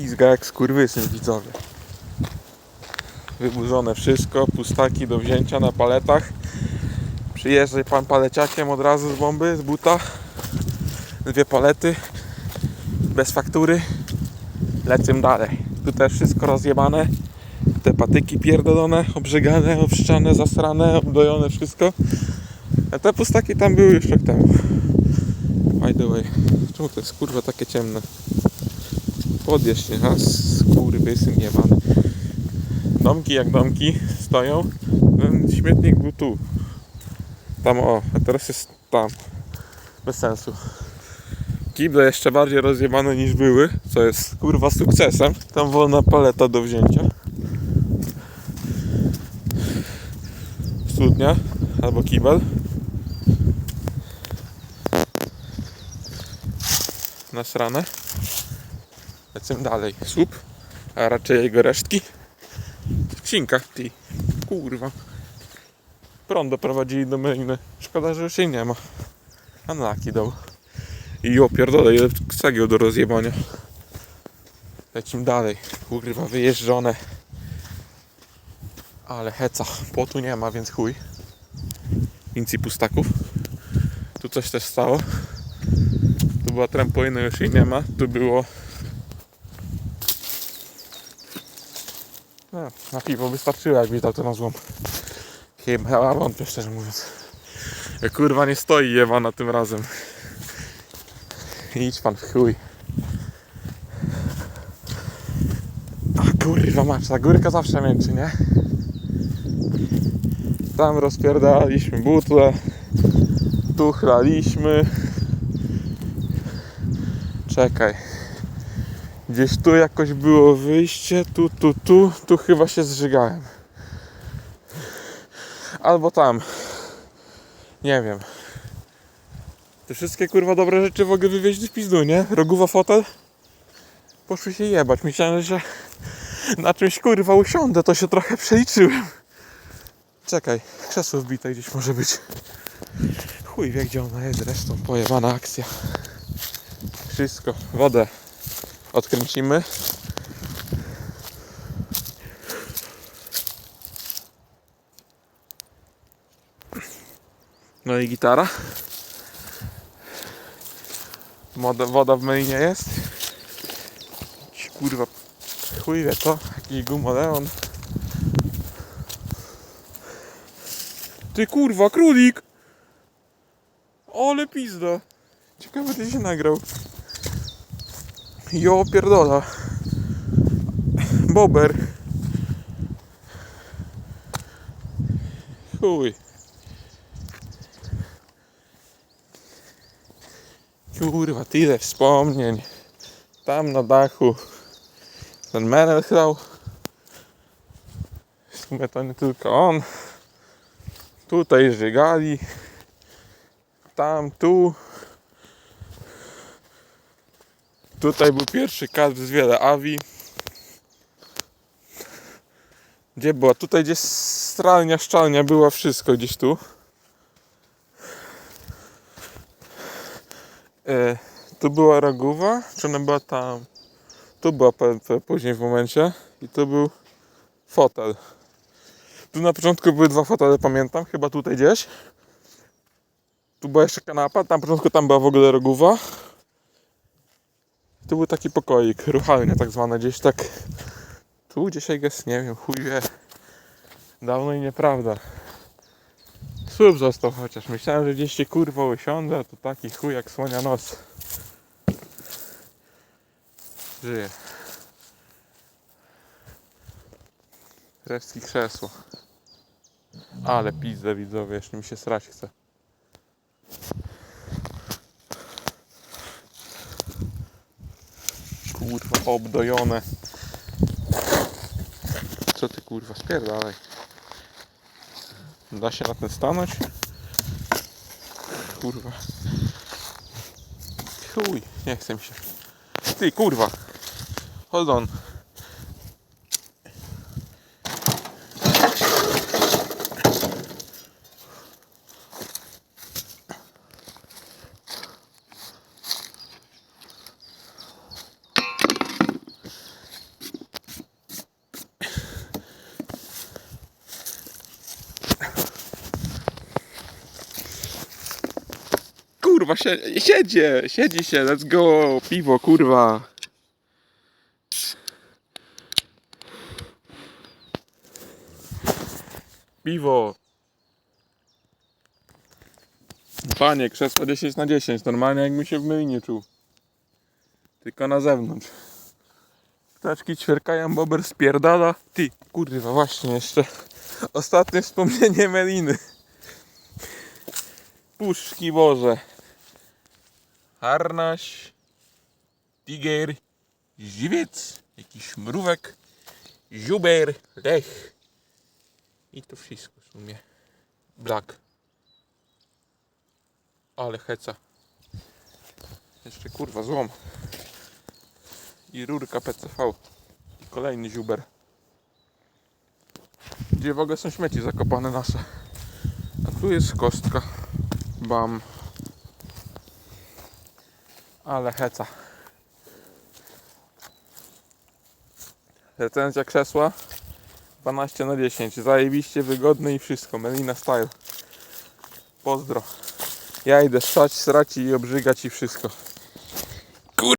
pizga jak skurwysyn widzowie. Wyburzone wszystko, pustaki do wzięcia na paletach. Przyjeżdżaj pan paleciakiem od razu z bomby, z buta. Dwie palety, bez faktury. Lecimy dalej. Tu też wszystko rozjebane. Te patyki pierdolone, obrzegane, obszczane, zasrane, obdojone, wszystko. A te pustaki tam były już rok temu. By the way. Czemu to jest kurwa takie ciemne? Podjeźdź nie, a skurwysyn jebany. Domki jak domki stoją. Ten śmietnik był tu. Tam o, a teraz jest tam. Bez sensu. Kible jeszcze bardziej rozjebane niż były, co jest kurwa sukcesem. Tam wolna paleta do wzięcia. Studnia albo kibel. Nasrane. Lecimy dalej. Słup, a raczej jego resztki. Skrzynka, ty. Kurwa. Prąd doprowadzili do mainy. Szkoda, że już jej nie ma. Unlucky dał. I opierdolę, ile cegieł do rozjebania. Lecimy dalej. Kurwa, wyjeżdżone. Ale heca. Płotu nie ma, więc chuj. Więcej pustaków. Tu coś też stało. Tu była trampolina, już jej nie ma. Tu było... No, na piwo wystarczyło, jakbyś dał to na złom. Chyba wątpię, szczerze mówiąc. Kurwa nie stoi jebana tym razem. Idź pan w chuj. A kurwa mać, ta górka zawsze męczy, nie? Tam rozpierdaliśmy butle. Tu chlaliśmy. Czekaj. Gdzieś tu jakoś było wyjście. Tu, tu, tu. Tu chyba się zżygałem. Albo tam. Nie wiem. Te wszystkie kurwa dobre rzeczy mogę wywieźć w pizdu, nie? Rogowa fotel? Poszły się jebać. Myślałem, że na czymś kurwa usiądę, to się trochę przeliczyłem. Czekaj, krzesło wbite gdzieś może być. Chuj wie gdzie ona jest zresztą, pojebana akcja. Wszystko, wodę odkręcimy. No i gitara. Woda, woda w melinie jest. Kurwa, chuj wie to, jakiś gumoleon. Ty kurwa, królik! Ole pizda! Ciekawe, ty się nagrał. Jo, pierdola. Bober. Chuj. Kurwa, tyle wspomnień. Tam na dachu ten menel chlał. W sumie to nie tylko on. Tutaj żygali. Tam, tu. Tutaj był pierwszy kadr z wiele awi. Gdzie była? Tutaj gdzie stralnia, szczalnia była, wszystko gdzieś tu. E, tu była ragowa, czy ona była tam? Tu była później w momencie i tu był fotel. Tu na początku były dwa fotele, pamiętam, chyba tutaj gdzieś. Tu była jeszcze kanapa, tam na początku tam była w ogóle rogowa. Tu był taki pokoik, ruchalnia tak zwana, gdzieś tak... Tu gdzieś jest, nie wiem, chuj wie. Dawno i nieprawda. Słup został chociaż. Myślałem, że gdzieś się kurwa usiądę, a to taki chuj jak słonia nos. Żyje. Resztki krzesło. Ale pizdę widzowie, jeszcze mi się srać chce. Kurwa, obdojone. Co ty kurwa, spierdalaj. Da się na tym stanąć? Kurwa. Chuj, nie chcę mi się. Ty kurwa. Hold on. Kurwa, sie- siedzie, siedzi się, let's go, piwo, kurwa. Piwo. Panie, krzesło 10 na 10, normalnie jakbym się w mylinie czuł. Tylko na zewnątrz. Ptaczki ćwierkają, bober spierdala. Ty, kurwa, właśnie jeszcze. Ostatnie wspomnienie Meliny. Puszki Boże. Harnaś, tiger, żywiec, jakiś mrówek, ziuber, lech. I to wszystko w sumie. Black. Ale heca. Jeszcze kurwa złom. I rurka PCV. I kolejny ziuber. Gdzie w ogóle są śmieci zakopane nasze. A tu jest kostka. Bam. Ale heca. Recenzja krzesła 12 na 10. Zajebiście wygodne i wszystko. Melina style. Pozdro. Ja idę ssać, srać i obrzygać i wszystko.